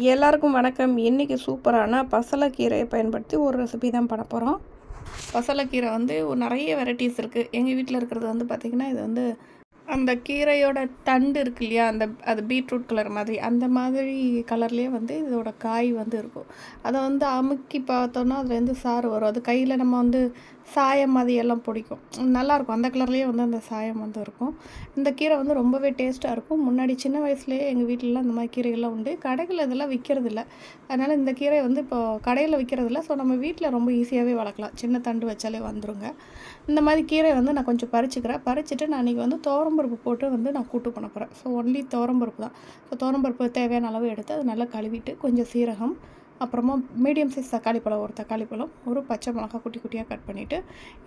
எல்லாருக்கும் வணக்கம். இன்றைக்கி சூப்பரான பசலைக்கீரையை பயன்படுத்தி ஒரு ரெசிபி தான் பண்ண போகிறோம் பசலைக்கீரை வந்து நிறைய வெரைட்டிஸ் இருக்குது எங்கள் வீட்டில் இருக்கிறது வந்து பார்த்திங்கன்னா இது வந்து அந்த கீரையோட தண்டு இருக்கு இல்லையா அந்த அது பீட்ரூட் கலர் மாதிரி அந்த மாதிரி கலர்லேயே வந்து இதோட காய் வந்து இருக்கும். அதை வந்து அமுக்கி பார்த்தோன்னா அதுலேருந்து சாறு வரும். அது கையில் நம்ம வந்து சாயம் மாதிரி எல்லாம் பிடிக்கும். நல்லாயிருக்கும் அந்த கலர்லேயே வந்து அந்த சாயம் வந்து இருக்கும். இந்த கீரை வந்து ரொம்பவே டேஸ்ட்டாக இருக்கும். முன்னாடி சின்ன வயசுலேயே எங்கள் வீட்டிலலாம் இந்த மாதிரி கீரைகள்லாம் உண்டு. கடைகள் இதெல்லாம் விற்கிறதில்ல அதனால் இந்த கீரை வந்து இப்போது கடையில் விற்கிறதில்ல ஸோ நம்ம வீட்டில் ரொம்ப ஈஸியாகவே வளர்க்கலாம். சின்ன தண்டு வச்சாலே வந்துருங்க. இந்த மாதிரி கீரை வந்து நான் கொஞ்சம் பறிச்சுக்கிறேன். பறிச்சுட்டு நான் இன்றைக்கி வந்து தோரம் துவரம்பருப்பு போட்டு வந்து நான் கூட்டு பண்ண போகிறேன் ஸோ ஒன்லி துவரம்பருப்பு தான். ஸோ துவரம்பருப்பு தேவையான அளவு எடுத்து அதை நல்லா கழுவிட்டு கொஞ்சம் சீரகம் அப்புறமா மீடியம் சைஸ் தக்காளி பழம் ஒரு தக்காளி பழம் ஒரு பச்சை மிளகா குட்டி குட்டியாக கட் பண்ணிவிட்டு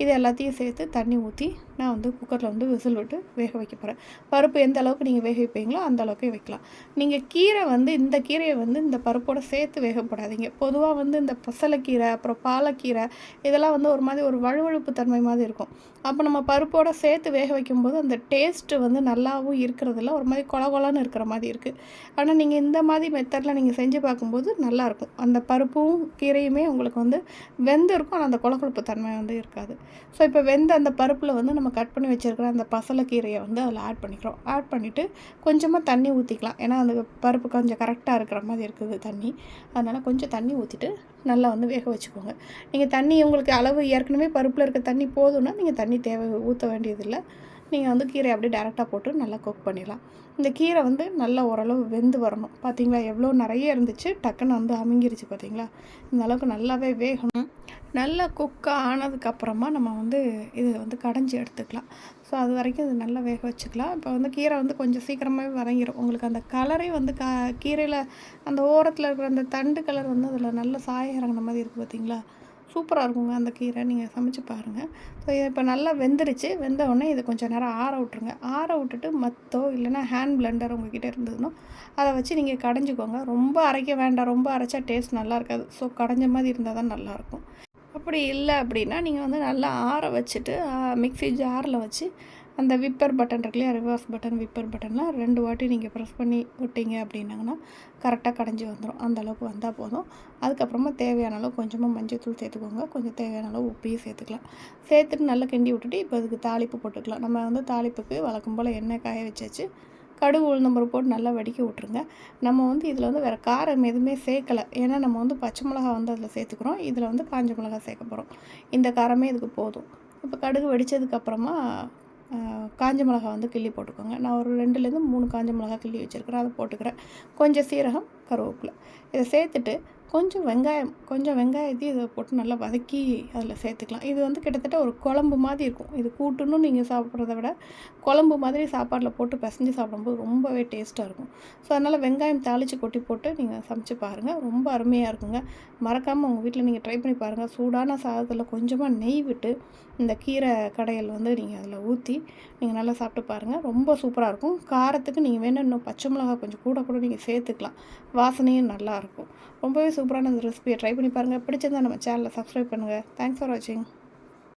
இது எல்லாத்தையும் சேர்த்து தண்ணி ஊற்றி நான் வந்து குக்கரில் வந்து விசில் விட்டு வேக வைக்க போகிறேன் பருப்பு எந்த அளவுக்கு நீங்கள் வேக வைப்பீங்களோ அந்த அளவுக்கு வைக்கலாம். நீங்கள் கீரை வந்து இந்த கீரையை வந்து இந்த பருப்போடு சேர்த்து வேகப்படாதீங்க பொதுவாக வந்து இந்த பசலைக்கீரை அப்புறம் பாலக்கீரை இதெல்லாம் வந்து ஒரு மாதிரி ஒரு வழுவழுப்பு தன்மை மாதிரி இருக்கும். அப்போ நம்ம பருப்போடு சேர்த்து வேக வைக்கும்போது அந்த டேஸ்ட்டு வந்து நல்லாவும் இருக்கிறதில்ல ஒரு மாதிரி கொலகொலன்னு இருக்கிற மாதிரி இருக்குது ஆனால் நீங்கள் இந்த மாதிரி மெத்தடில் நீங்கள் செஞ்சு பார்க்கும்போது நல்லாயிருக்கும் அந்த பருப்பும் கீரையுமே உங்களுக்கு வந்து வெந்து இருக்கும் ஆனால் அந்த குழக்குழப்பு தன்மை வந்து இருக்காது. ஸோ இப்போ வெந்த அந்த பருப்பில் வந்து நம்ம கட் பண்ணி வச்சுருக்கிற அந்த பசலை கீரையை வந்து அதில் ஆட் பண்ணிக்கிறோம். ஆட் பண்ணிவிட்டு கொஞ்சமாக தண்ணி ஊற்றிக்கலாம் ஏன்னா அந்த பருப்பு கொஞ்சம் கரெக்டாக இருக்கிற மாதிரி இருக்குது தண்ணி. அதனால் கொஞ்சம் தண்ணி ஊற்றிட்டு நல்லா வந்து வேக வச்சுக்கோங்க. நீங்கள் தண்ணி உங்களுக்கு அளவு ஏற்கனவே பருப்பில் இருக்க தண்ணி போதும்னா நீங்கள் தண்ணி தேவை ஊற்ற வேண்டியதில்லை. நீங்கள் வந்து கீரை அப்படியே டேரெக்டாக போட்டு நல்லா குக் பண்ணிடலாம். இந்த கீரை வந்து நல்லா ஓரளவு வெந்து வரணும். பார்த்தீங்களா எவ்வளோ நிறைய இருந்துச்சு டக்குன்னு வந்து அமைங்கிருச்சு பார்த்தீங்களா இந்த அளவுக்கு நல்லாவே வேகணும். நல்லா குக்காக ஆனதுக்கப்புறமா நம்ம வந்து இது வந்து கடைஞ்சி எடுத்துக்கலாம். ஸோ அது வரைக்கும் இது நல்லா வேக வச்சுக்கலாம். இப்போ வந்து கீரை வந்து கொஞ்சம் சீக்கிரமாகவே வதங்கிடும் உங்களுக்கு அந்த கலரே வந்து கா கீரையில் அந்த ஓரத்தில் இருக்கிற அந்த தண்டு கலர் வந்து அதில் நல்ல சாய இறங்கின மாதிரி இருக்குது பார்த்தீங்களா சூப்பராக இருக்குங்க அந்த கீரை நீங்கள் சமைச்சு பாருங்கள் ஸோ இதை இப்போ நல்லா வெந்துருச்சு. வெந்த உடனே இதை கொஞ்சம் நேரம் ஆற விட்ருங்க ஆற விட்டுட்டு மத்தோ இல்லைனா ஹேண்ட் பிளெண்டர் உங்ககிட்ட இருந்ததுன்னா அதை வச்சு நீங்கள் கடைஞ்சிக்கோங்க. ரொம்ப அரைக்க வேண்டாம். ரொம்ப அரைச்சா டேஸ்ட் நல்லா இருக்காது. ஸோ கடைஞ்ச மாதிரி இருந்தால் தான் நல்லாயிருக்கும் அப்படி இல்லை அப்படின்னா நீங்கள் வந்து நல்லா ஆற வச்சுட்டு மிக்சி ஜாரில் வச்சு அந்த விப்பர் பட்டன் இருக்கு இல்லையா ரிவர்ஸ் பட்டன் விப்பர் பட்டன்லாம் ரெண்டு வாட்டி நீங்கள் ப்ரெஸ் பண்ணி விட்டீங்க அப்படின்னாங்கன்னா கரெக்டாக கடைஞ்சி வந்துடும் அந்த அளவுக்கு வந்தால் போதும். அதுக்கப்புறமா தேவையான அளவு கொஞ்சமாக மஞ்சள் தூள் சேர்த்துக்கோங்க. கொஞ்சம் தேவையான அளவு உப்பையும் சேர்த்துக்கலாம். சேர்த்துட்டு நல்லா கிண்டி விட்டுட்டு இப்போ அதுக்கு தாளிப்பு போட்டுக்கலாம். நம்ம வந்து தாளிப்புக்கு வழக்கம் போல் எண்ணெய் காய வச்சாச்சு. கடுகு உளுந்தம்பருப்பு போட்டு நல்லா வடிக்க விட்ருங்க நம்ம வந்து இதில் வந்து வேறு காரம் எதுவுமே சேர்க்கலை. ஏன்னா நம்ம வந்து பச்சை மிளகா வந்து அதில் சேர்த்துக்கிறோம். இதில் வந்து காஞ்ச மிளகா சேர்க்க போகிறோம் இந்த காரமே இதுக்கு போதும். இப்போ கடுகு வெடித்ததுக்கப்புறமா காஞ்ச மிளகா வந்து கிள்ளி போட்டுக்கோங்க. நான் ஒரு ரெண்டுலேருந்து மூணு காஞ்ச மிளகா கிள்ளி வச்சுருக்கிறேன். அதை போட்டுக்கிறேன். கொஞ்சம் சீரகம் கருவேப்பிலை. இதை சேர்த்துட்டு கொஞ்சம் வெங்காயம் கொஞ்சம் வெங்காயத்தையும் இதை போட்டு நல்லா வதக்கி அதில் சேர்த்துக்கலாம். இது வந்து கிட்டத்தட்ட ஒரு குழம்பு மாதிரி இருக்கும். இது கூட்டுன்னு நீங்கள் சாப்பிட்றத விட குழம்பு மாதிரி சாப்பாட்டில் போட்டு பிசைஞ்சு சாப்பிடும்போது ரொம்பவே டேஸ்ட்டாக இருக்கும். ஸோ அதனால் வெங்காயம் தாளித்து கொட்டி போட்டு நீங்கள் சமைச்சு பாருங்கள் ரொம்ப அருமையாக இருக்குங்க. மறக்காமல் உங்கள் வீட்டில் நீங்கள் ட்ரை பண்ணி பாருங்கள் சூடான சாதத்தில் கொஞ்சமாக நெய் விட்டு இந்த கீரை கடையில் வந்து நீங்கள் அதில் ஊற்றி நீங்கள் நல்லா சாப்பிட்டு பாருங்கள் ரொம்ப சூப்பராக இருக்கும். காரத்துக்கு நீங்கள் வேணும் இன்னும் பச்சை மிளகாய் கொஞ்சம் கூட கூட நீங்கள் சேர்த்துக்கலாம். வாசனையும் நல்லாயிருக்கும் ரொம்பவே சூப்பரான இந்த ரெசிபியை ட்ரை பண்ணி பாருங்கள் பிடிச்சிருந்தா நம்ம சேனலை சப்ஸ்கிரைப் பண்ணுங்கள் தேங்க்ஸ் ஃபார் வாட்சிங்